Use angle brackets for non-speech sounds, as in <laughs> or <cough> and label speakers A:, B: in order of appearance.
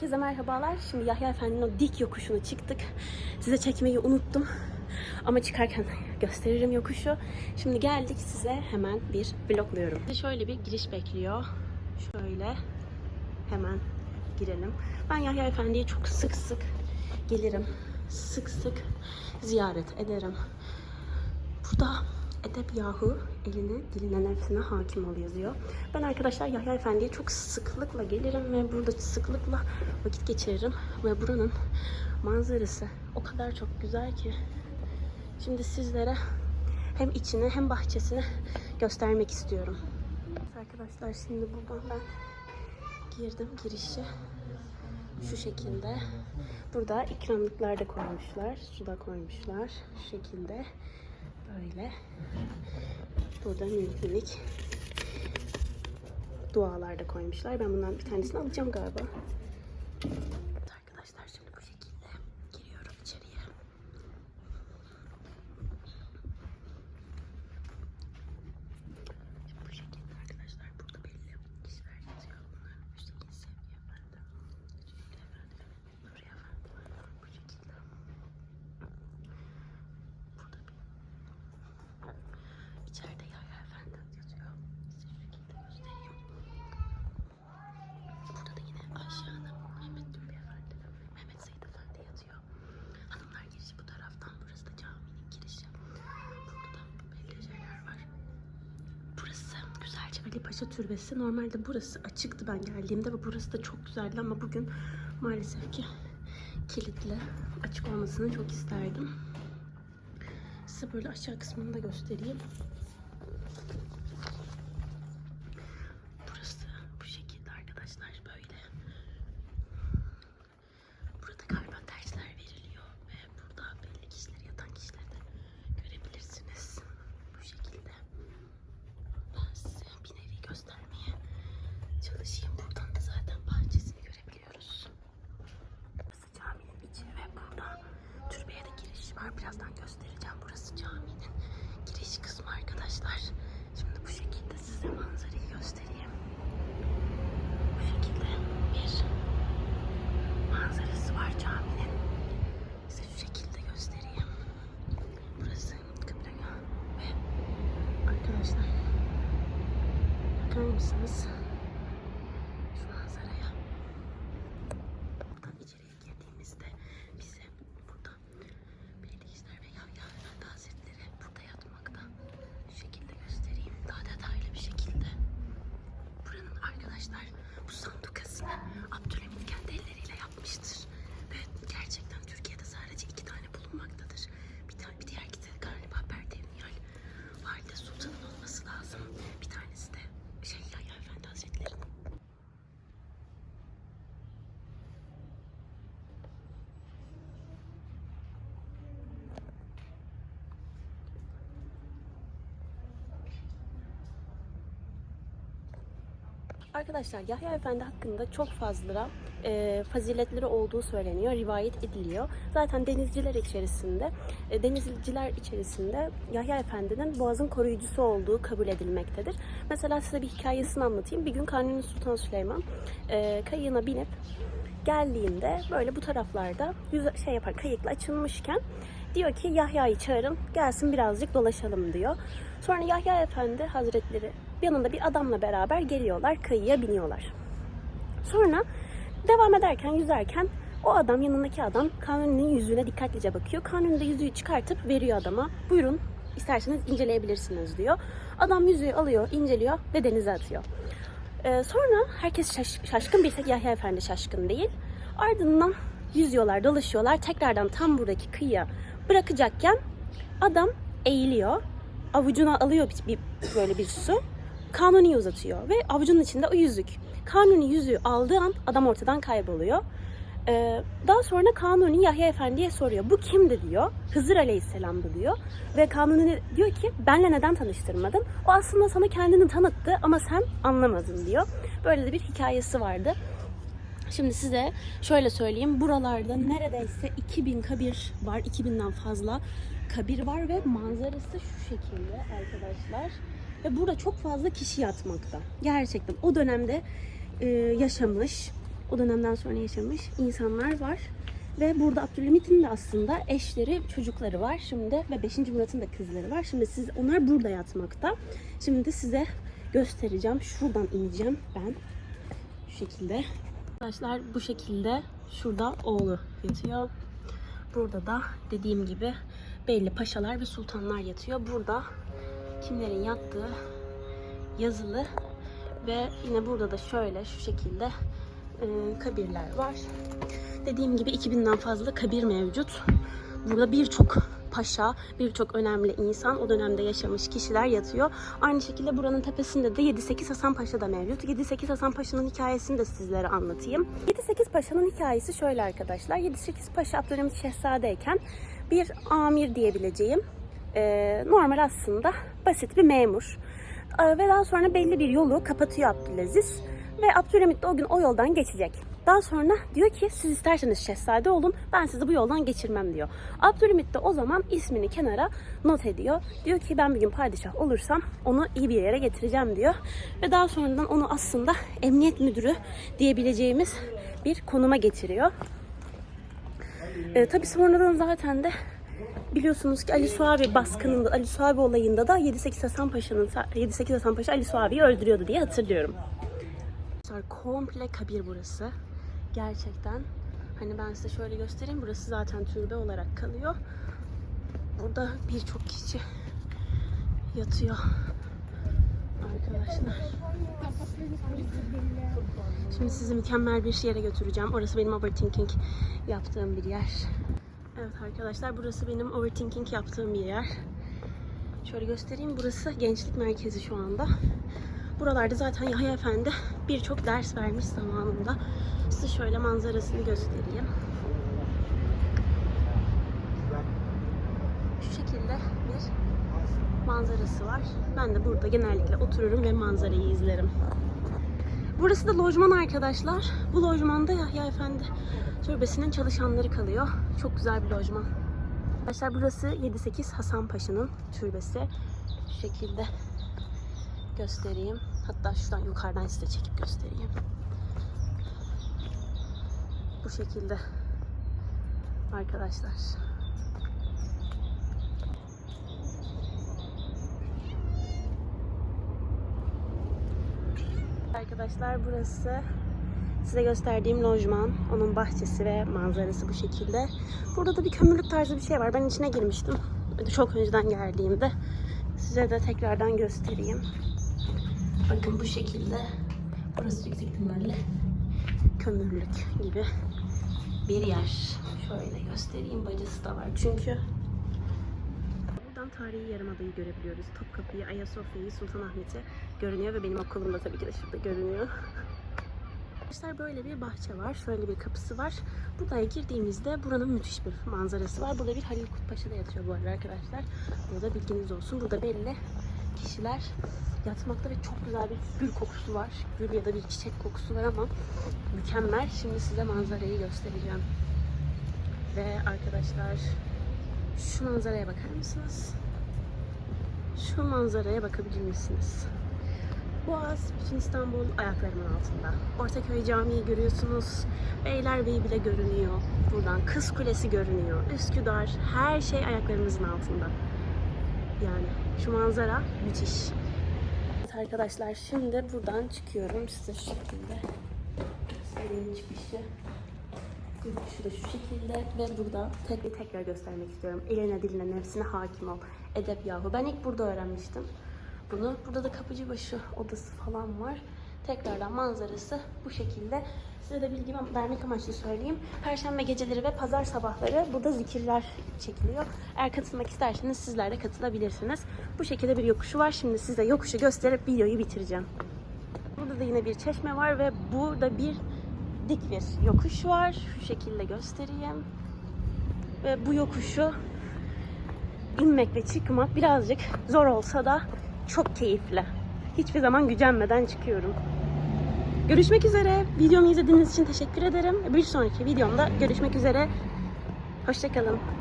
A: Herkese merhabalar. Şimdi Yahya Efendi'nin o dik yokuşunu çıktık. Size çekmeyi unuttum. Ama çıkarken gösteririm yokuşu. Şimdi geldik size hemen bir vlogluyorum. Sizi Şöyle bir giriş bekliyor. Şöyle hemen girelim. Ben Yahya Efendi'ye çok sık sık gelirim. Sık sık ziyaret ederim. Burada edep yahu eline diline nefsine hakim ol yazıyor. Ben arkadaşlar Yahya Efendi'ye çok sıklıkla gelirim ve burada sıklıkla vakit geçiririm. Ve buranın manzarası o kadar çok güzel ki. Şimdi sizlere hem içini hem bahçesini göstermek istiyorum. Arkadaşlar şimdi buradan ben girdim girişi. Şu şekilde. Burada ikramlıklar da koymuşlar. Su da koymuşlar. Şu şekilde. Böyle. Burada minik minik dualar da koymuşlar. Ben bundan bir tanesini alacağım galiba. Evet arkadaşlar şimdi bu şekilde giriyorum içeriye. Şimdi bu şekilde arkadaşlar burada belli kişiler yazıyor. Bunlar bu şekilde sevgi efendim. Şekil efendim. Nuri efendim. Bu şekilde. Burada bir İçeride Yahya Efendi yazıyor. Size şu şekilde göstereyim. Burada da yine Ayşe Hanım, Mehmet Dürbi Efendi, Mehmet Seyit Efendi yazıyor. Hanımlar girişi bu taraftan. Burası da caminin girişi. Burada belli şeyler var. Burası Güzelce Ali Paşa Türbesi. Normalde burası açıktı ben geldiğimde ve burası da çok güzeldi ama bugün maalesef ki kilitli. Açık olmasını çok isterdim. Size böyle aşağı kısmını da göstereyim. Burası bu şekilde arkadaşlar böyle. Burada galiba dersler veriliyor ve burada belli kişileri yatan kişileri de görebilirsiniz. Bu şekilde. Ben size bir nevi göstermeye çalışayım. Buradan da zaten bahçesini görebiliyoruz. Burası caminin içi ve burada türbeye de giriş var. Birazdan göstereceğim. Burası caminin giriş kısmı arkadaşlar. Şimdi bu şekilde size manzarayı göstereyim. Bu şekilde bir manzarası var caminin. Size şu şekilde göstereyim. Burası kıblagah ve arkadaşlar bakar mısınız? Şu manzaraya. Buradan içeriye girdiğimizde bize burada belediye işler ve Yahya Efendi Hazretleri burada yatmakta. Şu şekilde göstereyim. Daha detaylı bir şekilde. Buranın arkadaşlar bu sandukasını Abdülhamit kendi elleriyle yapmıştır. Ve gerçekten Türkiye'de sadece iki tane bulunmaktadır. Bir, tane, bir diğer ikisi galiba Perdevniyal Valide Sultan'ın olması lazım. Bir tanesi de şey Yahya Efendi Hazretleri'nin. Arkadaşlar Yahya Efendi hakkında çok fazla e, faziletleri olduğu söyleniyor, rivayet ediliyor. Zaten denizciler içerisinde, e, denizciler içerisinde Yahya Efendi'nin boğazın koruyucusu olduğu kabul edilmektedir. Mesela size bir hikayesini anlatayım. Bir gün Kanuni Sultan Süleyman e, kayığına binip geldiğinde böyle bu taraflarda yüze, şey yapar kayıkla açılmışken diyor ki Yahya'yı çağırın gelsin birazcık dolaşalım diyor. Sonra Yahya Efendi Hazretleri yanında bir adamla beraber geliyorlar kayıya biniyorlar. Sonra devam ederken yüzerken o adam yanındaki adam Kanuni'nin yüzüğüne dikkatlice bakıyor. Kanuni de yüzüğü çıkartıp veriyor adama. Buyurun isterseniz inceleyebilirsiniz diyor. Adam yüzüğü alıyor, inceliyor ve denize atıyor. Ee, sonra herkes şaş- şaşkın bir tek Yahya Efendi şaşkın değil. Ardından yüzüyorlar, dolaşıyorlar. Tekrardan tam buradaki kıyıya bırakacakken adam eğiliyor. Avucuna alıyor bir, bir- böyle bir su. Kanuni uzatıyor ve avucunun içinde o yüzük. Kanuni yüzüğü aldığı an adam ortadan kayboluyor. Ee, daha sonra Kanuni Yahya Efendi'ye soruyor. Bu kimdi diyor. Hızır Aleyhisselam bu diyor. Ve Kanuni diyor ki benle neden tanıştırmadın? O aslında sana kendini tanıttı ama sen anlamadın diyor. Böyle de bir hikayesi vardı. Şimdi size şöyle söyleyeyim. Buralarda neredeyse 2000 kabir var. 2000'den fazla kabir var ve manzarası şu şekilde arkadaşlar. Ve burada çok fazla kişi yatmakta. Gerçekten o dönemde e, yaşamış, o dönemden sonra yaşamış insanlar var. Ve burada Abdülhamit'in de aslında eşleri, çocukları var şimdi ve 5. Murat'ın da kızları var. Şimdi siz onlar burada yatmakta. Şimdi size göstereceğim. Şuradan ineceğim ben. Şu şekilde. Arkadaşlar bu şekilde şurada oğlu yatıyor. Burada da dediğim gibi belli paşalar ve sultanlar yatıyor. Burada kimlerin yattığı yazılı ve yine burada da şöyle şu şekilde e, kabirler var. Dediğim gibi 2000'den fazla kabir mevcut. Burada birçok paşa, birçok önemli insan o dönemde yaşamış kişiler yatıyor. Aynı şekilde buranın tepesinde de 7-8 Hasan Paşa da mevcut. 7-8 Hasan Paşa'nın hikayesini de sizlere anlatayım. 7-8 Paşa'nın hikayesi şöyle arkadaşlar. 7-8 Paşa Abdülhamit Şehzadeyken bir amir diyebileceğim e, normal aslında basit bir memur. E, ve daha sonra belli bir yolu kapatıyor Abdülaziz. Ve Abdülhamit de o gün o yoldan geçecek. Daha sonra diyor ki siz isterseniz şehzade olun ben sizi bu yoldan geçirmem diyor. Abdülhamit de o zaman ismini kenara not ediyor. Diyor ki ben bir gün padişah olursam onu iyi bir yere getireceğim diyor. Ve daha sonradan onu aslında emniyet müdürü diyebileceğimiz bir konuma getiriyor. E, tabii sonradan zaten de biliyorsunuz ki Ali Suavi baskınında, Ali Suavi olayında da 7-8 Hasan Paşa'nın 7-8 Hasan Paşa Ali Suavi'yi öldürüyordu diye hatırlıyorum. Komple kabir burası. Gerçekten. Hani ben size şöyle göstereyim. Burası zaten türbe olarak kalıyor. Burada birçok kişi yatıyor. Arkadaşlar. Şimdi sizi mükemmel bir yere götüreceğim. Orası benim overthinking yaptığım bir yer. Evet arkadaşlar burası benim overthinking yaptığım bir yer. Şöyle göstereyim. Burası gençlik merkezi şu anda. Buralarda zaten Yahya Efendi birçok ders vermiş zamanında. Size şöyle manzarasını göstereyim. Şu şekilde bir manzarası var. Ben de burada genellikle otururum ve manzarayı izlerim. Burası da lojman arkadaşlar. Bu lojmanda Yahya Efendi Türbesi'nin çalışanları kalıyor. Çok güzel bir lojman. Arkadaşlar burası 7-8 Hasan Paşa'nın türbesi. Şu şekilde göstereyim. Hatta şuradan yukarıdan size çekip göstereyim. Bu şekilde arkadaşlar. Arkadaşlar burası size gösterdiğim lojman. Onun bahçesi ve manzarası bu şekilde. Burada da bir kömürlük tarzı bir şey var. Ben içine girmiştim. Çok önceden geldiğimde. Size de tekrardan göstereyim. Bakın bu şekilde. Burası yüksek ihtimalle kömürlük gibi bir yer. Şöyle göstereyim. Bacası da var çünkü. Tarihi yarımadayı görebiliyoruz. Topkapı'yı, Ayasofya'yı, Sultanahmet'i görünüyor ve benim okulum da tabii ki de şurada görünüyor. <laughs> Arkadaşlar böyle bir bahçe var. Şöyle bir kapısı var. Buraya girdiğimizde buranın müthiş bir manzarası var. Burada bir Halil Kutpaşa da yatıyor bu arada arkadaşlar. Burada bilginiz olsun. Burada belli kişiler yatmakta ve çok güzel bir gül kokusu var. Gül ya da bir çiçek kokusu var ama mükemmel. Şimdi size manzarayı göstereceğim. Ve arkadaşlar şu manzaraya bakar mısınız? Şu manzaraya bakabilir misiniz? Boğaz, bütün İstanbul ayaklarımın altında. Ortaköy Camii'yi görüyorsunuz. Beylerbeyi bile görünüyor. Buradan Kız Kulesi görünüyor. Üsküdar, her şey ayaklarımızın altında. Yani şu manzara müthiş. Evet arkadaşlar şimdi buradan çıkıyorum size şu şekilde. Serinin çıkışı. Yokuşu da şu şekilde ve burada tek tekrar göstermek istiyorum. Eline diline nefsine hakim ol. Edep yahu. Ben ilk burada öğrenmiştim bunu. Burada da Kapıcıbaşı odası falan var. Tekrardan manzarası bu şekilde. Size de bilgi vermek amaçlı söyleyeyim. Perşembe geceleri ve pazar sabahları burada zikirler çekiliyor. Eğer katılmak isterseniz sizler de katılabilirsiniz. Bu şekilde bir yokuşu var. Şimdi size yokuşu gösterip videoyu bitireceğim. Burada da yine bir çeşme var ve burada bir dik bir yokuş var. Şu şekilde göstereyim. Ve bu yokuşu inmek ve çıkmak birazcık zor olsa da çok keyifli. Hiçbir zaman gücenmeden çıkıyorum. Görüşmek üzere. Videomu izlediğiniz için teşekkür ederim. Bir sonraki videomda görüşmek üzere. Hoşçakalın.